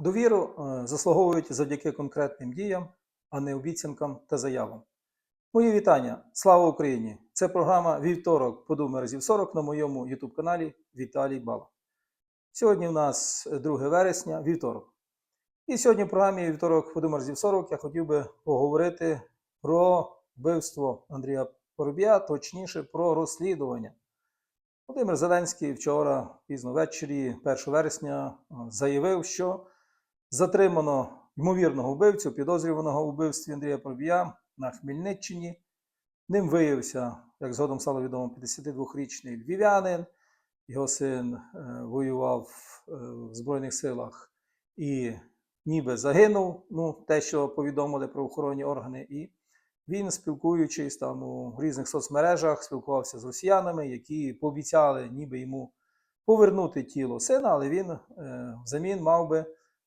Довіру е, заслуговують завдяки конкретним діям, а не обіцянкам та заявам. Мої вітання! Слава Україні! Це програма Вівторок подумай разів 40 на моєму YouTube каналі Віталій Бала. Сьогодні в нас 2 вересня, вівторок. І сьогодні в програмі Вівторок подумай разів 40 я хотів би поговорити про вбивство Андрія Поробія, точніше про розслідування. Володимир Зеленський вчора пізно ввечері, 1 вересня, е, заявив, що затримано ймовірного вбивцю, підозрюваного у вбивстві Андрія Поробія на Хмельниччині. Ним виявився, як згодом стало відомо, 52-річний львів'янин. Його син е, воював е, в Збройних силах і ніби загинув. Ну, те, що повідомили правоохоронні органи. І він, спілкуючись там у різних соцмережах, спілкувався з росіянами, які пообіцяли ніби йому повернути тіло сина, але він е, взамін мав би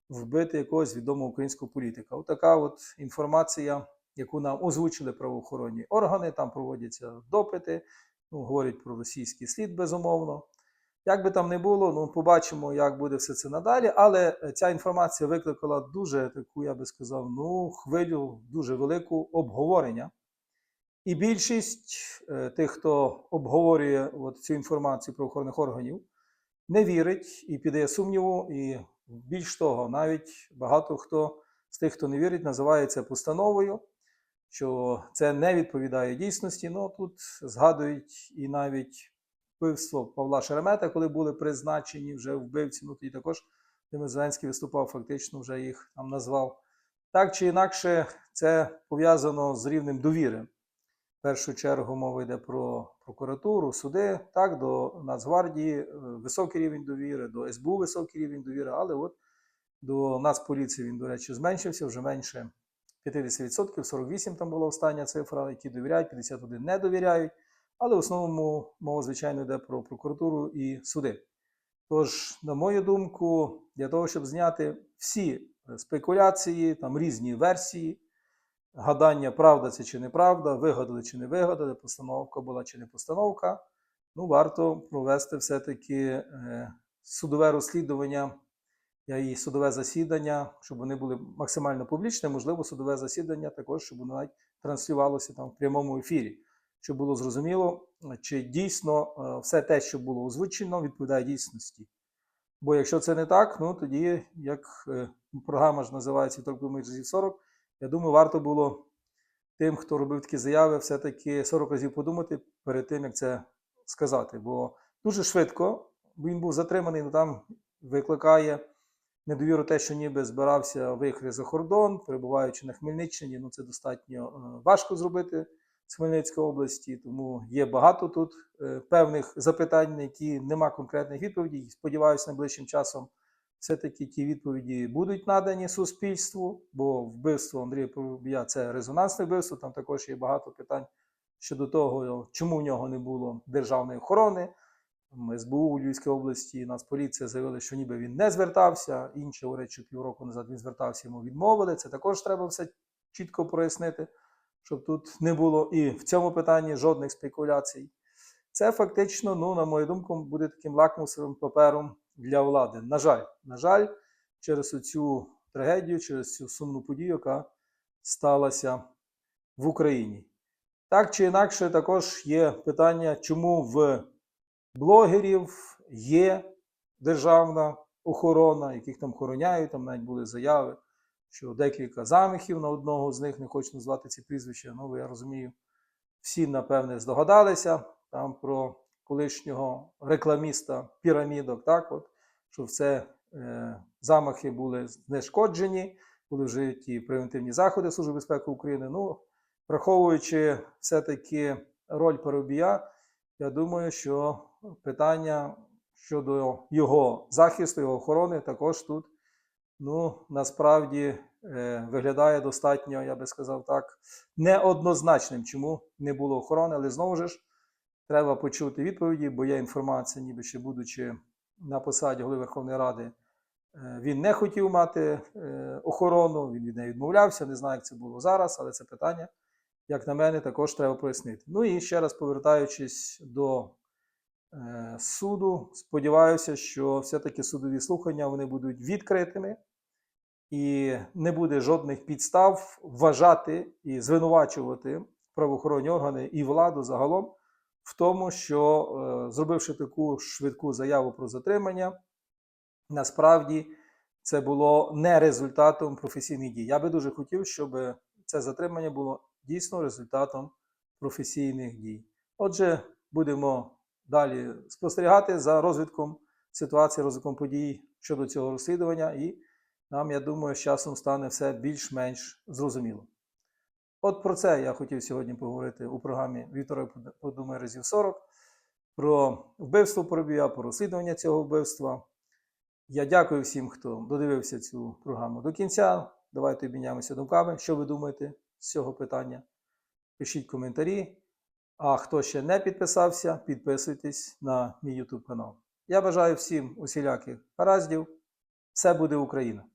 вбити якогось відомого українського політика. Отака от інформація, яку нам озвучили правоохоронні органи, там проводяться допити, ну, говорять про російський слід, безумовно. Як би там не було, ну побачимо, як буде все це надалі. Але ця інформація викликала дуже таку, я би сказав, ну, хвилю дуже велику обговорення. І більшість е, тих, хто обговорює от цю інформацію правоохоронних органів, не вірить і піддає сумніву. І більш того, навіть багато хто з тих, хто не вірить, називає це постановою, що це не відповідає дійсності. Ну тут згадують і навіть вбивство Павла Шеремета, коли були призначені вже вбивці. Ну тоді також Володимир Зеленський виступав, фактично вже їх там назвав. Так чи інакше, це пов'язано з рівнем довіри. В першу чергу мова йде про прокуратуру, суди, так, до Нацгвардії е, високий рівень довіри, до СБУ високий рівень довіри, але от до Нацполіції він, до речі, зменшився вже менше 50%, 48% там була остання цифра, які довіряють, 51 не довіряють. Але в основному мова, звичайно, йде про прокуратуру і суди. Тож, на мою думку, для того, щоб зняти всі спекуляції, там різні версії, гадання, правда це чи неправда, вигадали чи не вигадали, постановка була чи не постановка, ну, варто провести все-таки е, судове розслідування і судове засідання, щоб вони були максимально публічні, можливо, судове засідання також, щоб воно навіть транслювалося там в прямому ефірі щоб було зрозуміло, чи дійсно е, все те, що було озвучено, відповідає дійсності. Бо якщо це не так, ну тоді, як е, програма ж називається «Торгуємо разів 40, я думаю, варто було тим, хто робив такі заяви, все-таки 40 разів подумати перед тим, як це сказати. Бо дуже швидко він був затриманий, ну там викликає недовіру те, що ніби збирався виїхати за кордон, перебуваючи на Хмельниччині, ну це достатньо е, важко зробити з Хмельницької області, тому є багато тут е, певних запитань, на які нема конкретних відповідей. Сподіваюся, найближчим часом все-таки ті відповіді будуть надані суспільству, бо вбивство Андрія Поробія це резонансне вбивство. Там також є багато питань щодо того, чому в нього не було державної охорони. СБУ у Львівській області, Нацполіція заявили, що ніби він не звертався. Говорять, що півроку назад він звертався, йому відмовили. Це також треба все чітко прояснити щоб тут не було і в цьому питанні жодних спекуляцій. Це фактично, ну, на мою думку, буде таким лакмусовим папером для влади. На жаль, на жаль, через цю трагедію, через цю сумну подію, яка сталася в Україні. Так чи інакше, також є питання, чому в блогерів є державна охорона, яких там охороняють, там навіть були заяви що декілька замахів на одного з них, не хочу назвати ці прізвища, ну я розумію, всі, напевне, здогадалися там про колишнього рекламіста пірамідок, так от, що це е, замахи були знешкоджені, були вжиті превентивні заходи Служби безпеки України. Ну, враховуючи все-таки роль Парубія, я думаю, що питання щодо його захисту, його охорони також тут ну, насправді е, виглядає достатньо, я би сказав так, неоднозначним, чому не було охорони, але знову ж треба почути відповіді, бо є інформація, ніби ще будучи на посаді голови Верховної Ради, е, він не хотів мати е, охорону, він від неї відмовлявся. Не знаю, як це було зараз, але це питання, як на мене, також треба пояснити. Ну і ще раз повертаючись до Е, суду. Сподіваюся, що все-таки судові слухання вони будуть відкритими. і не буде жодних підстав вважати і звинувачувати правоохоронні органи і владу загалом в тому, що е, зробивши таку швидку заяву про затримання, насправді це було не результатом професійних дій. Я би дуже хотів, щоб це затримання було дійсно результатом професійних дій. Отже, будемо далі спостерігати за розвитком ситуації, розвитком подій щодо цього розслідування, і нам, я думаю, з часом стане все більш-менш зрозуміло. От про це я хотів сьогодні поговорити у програмі Вівторок подумай разів 40 про вбивство Поробія, про розслідування цього вбивства. Я дякую всім, хто додивився цю програму до кінця. Давайте обміняємося думками. Що ви думаєте з цього питання? Пишіть коментарі. А хто ще не підписався, підписуйтесь на мій YouTube канал. Я бажаю всім усіляких гараздів. Все буде Україна!